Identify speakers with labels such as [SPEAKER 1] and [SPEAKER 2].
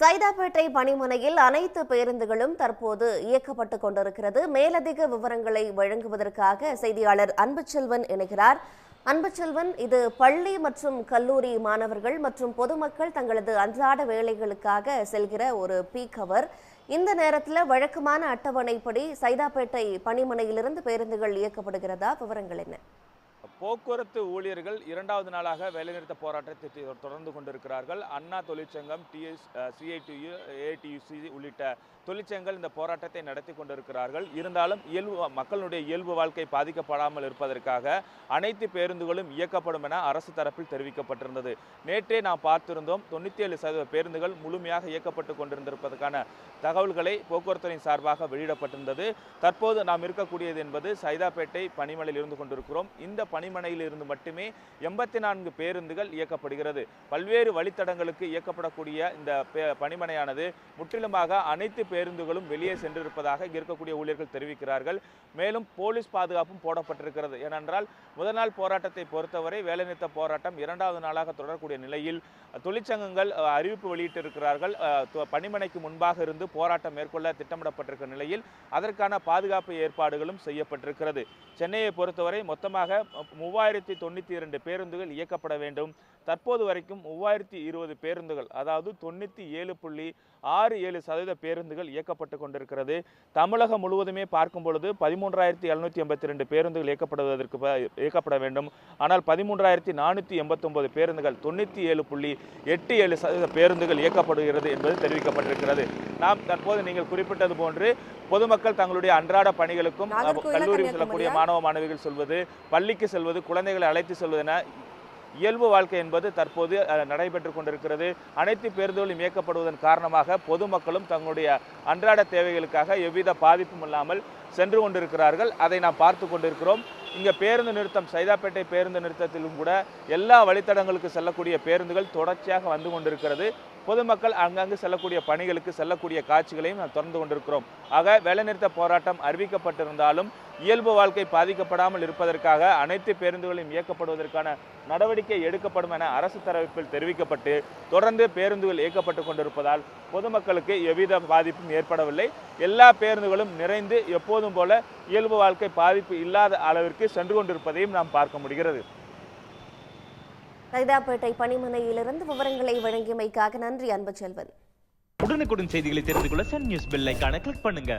[SPEAKER 1] சைதாப்பேட்டை பணிமனையில் அனைத்து பேருந்துகளும் தற்போது இயக்கப்பட்டு கொண்டிருக்கிறது. மேலதிக விவரங்களை வழங்குவதற்காக செய்தியாளர் அன்புச்செல்வன் இணைகிறார். அன்புச்செல்வன் இது பள்ளி மற்றும் கல்லூரி மாணவர்கள் மற்றும் பொதுமக்கள் தங்களது அன்றாட வேலைகளுக்காக செல்கிற ஒரு பீக் அவர் இந்த நேரத்தில் வழக்கமான அட்டவணைப்படி சைதாப்பேட்டை பணிமனையிலிருந்து பேருந்துகள் இயக்கப்படுகிறதா? விவரங்கள் என்ன?
[SPEAKER 2] போக்குவரத்து ஊழியர்கள் இரண்டாவது நாளாக வேலைநிறுத்த போராட்டத்தை தொடர்ந்து கொண்டிருக்கிறார்கள். அண்ணா தொழிற்சங்கம் டிஎஸ் சிஐடியு ஏடியுசி உள்ளிட்ட தொழிற்சங்கங்கள் இந்த போராட்டத்தை நடத்தி கொண்டிருக்கிறார்கள். இருந்தாலும் இயல்பு மக்களுடைய இயல்பு வாழ்க்கை பாதிக்கப்படாமல் இருப்பதற்காக அனைத்து பேருந்துகளும் இயக்கப்படும் என அரசு தரப்பில் தெரிவிக்கப்பட்டிருந்தது. நேற்றே நாம் பார்த்திருந்தோம் தொண்ணூற்றி ஏழு சதவீத பேருந்துகள் முழுமையாக இயக்கப்பட்டு கொண்டிருந்திருப்பதற்கான தகவல்களை போக்குவரத்துறையின் சார்பாக வெளியிடப்பட்டிருந்தது. தற்போது நாம் இருக்கக்கூடியது என்பது சைதாப்பேட்டை பனிமலையில் இருந்து கொண்டிருக்கிறோம். இந்த பணிமனையில் இருந்து மட்டுமே எண்பத்தி நான்கு பேருந்துகள் இயக்கப்படுகிறது. பல்வேறு வழித்தடங்களுக்கு இயக்கப்படக்கூடிய இந்த பணிமனையானது முற்றிலுமாக அனைத்து பேருந்துகளும் வெளியே சென்றிருப்பதாக இருக்கக்கூடிய ஊழியர்கள் தெரிவிக்கிறார்கள். மேலும் போலீஸ் பாதுகாப்பும் போடப்பட்டிருக்கிறது. ஏனென்றால் முதல் நாள் போராட்டத்தை பொறுத்தவரை வேலைநிறுத்த போராட்டம் இரண்டாவது நாளாக தொடரக்கூடிய நிலையில் தொழிற்சங்கங்கள் அறிவிப்பு வெளியிட்டிருக்கிறார்கள். பணிமனைக்கு முன்பாக இருந்து போராட்டம் மேற்கொள்ள திட்டமிடப்பட்டிருக்கிற நிலையில் அதற்கான பாதுகாப்பு ஏற்பாடுகளும் செய்யப்பட்டிருக்கிறது. சென்னையை பொறுத்தவரை மொத்தமாக மூவாயிரத்தி தொண்ணூற்றி இரண்டு பேருந்துகள் இயக்கப்பட வேண்டும். தற்போது வரைக்கும் மூவாயிரத்தி இருபது பேருந்துகள் அதாவது தொண்ணூற்றி ஏழு புள்ளி ஆறு ஏழு சதவீத பேருந்துகள் இயக்கப்பட்டு கொண்டிருக்கிறது. தமிழகம் முழுவதுமே பார்க்கும் பொழுது பதிமூன்றாயிரத்தி எழுநூற்றி எண்பத்தி ரெண்டு பேருந்துகள் இயக்கப்படுவதற்கு இயக்கப்பட வேண்டும். ஆனால் பதிமூன்றாயிரத்தி நானூற்றி எண்பத்தொன்பது பேருந்துகள் தொண்ணூற்றி ஏழு புள்ளி எட்டு ஏழு சதவீத பேருந்துகள் இயக்கப்படுகிறது என்பது தெரிவிக்கப்பட்டிருக்கிறது. நாம் தற்போது நீங்கள் குறிப்பிட்டது போன்று பொதுமக்கள் தங்களுடைய அன்றாட பணிகளுக்கும் கல்லூரி? செல்லக்கூடிய மாணவ மாணவிகள் செல்வது பள்ளிக்கு செல்வது குழந்தைகளை அழைத்து செல்வது என இயல்பு வாழ்க்கை என்பது தற்போது நடைபெற்று கொண்டிருக்கிறது. அனைத்து பேருந்துகளும் இயக்கப்படுவதன் காரணமாக பொதுமக்களும் தங்களுடைய அன்றாட தேவைகளுக்காக எவ்வித பாதிப்பும் இல்லாமல் சென்று கொண்டிருக்கிறார்கள். அதை நாம் பார்த்து கொண்டிருக்கிறோம். இங்கே பேருந்து நிறுத்தம் சைதாப்பேட்டை பேருந்து நிறுத்தத்திலும் கூட எல்லா வழித்தடங்களுக்கு செல்லக்கூடிய பேருந்துகள் தொடர்ச்சியாக வந்து கொண்டிருக்கிறது. பொதுமக்கள் அங்கங்கு செல்லக்கூடிய பணிகளுக்கு செல்லக்கூடிய காட்சிகளையும் நாம் தொடர்ந்து கொண்டிருக்கிறோம். ஆக வேலைநிறுத்த போராட்டம் அறிவிக்கப்பட்டிருந்தாலும் இயல்பு வாழ்க்கை பாதிக்கப்படாமல் இருப்பதற்காக அனைத்து பேருந்துகளையும் இயக்கப்படுவதற்கான நடவடிக்கை எடுக்கப்படும் என அரசு தரப்பில் தெரிவிக்கப்பட்டு தொடர்ந்து பேருந்துகள் இயக்கப்பட்டு கொண்டிருப்பதால் பொதுமக்களுக்கு எவ்வித பாதிப்பும் ஏற்படவில்லை. எல்லா பேருந்துகளும் நிறைந்து எப்போதும் போல இயல்பு வாழ்க்கை பாதிப்பு இல்லாத அளவிற்கு சென்று கொண்டிருப்பதையும் நாம் பார்க்க முடிகிறது.
[SPEAKER 1] சைதாப்பேட்டை பணிமனையிலிருந்து விவரங்களை வழங்கியமைக்காக நன்றி அன்புச்செல்வன்.
[SPEAKER 3] உடனுக்குடன் செய்திகளை தெரிந்து கொள்ள சன் நியூஸ் பெல் கிளிக் பண்ணுங்க.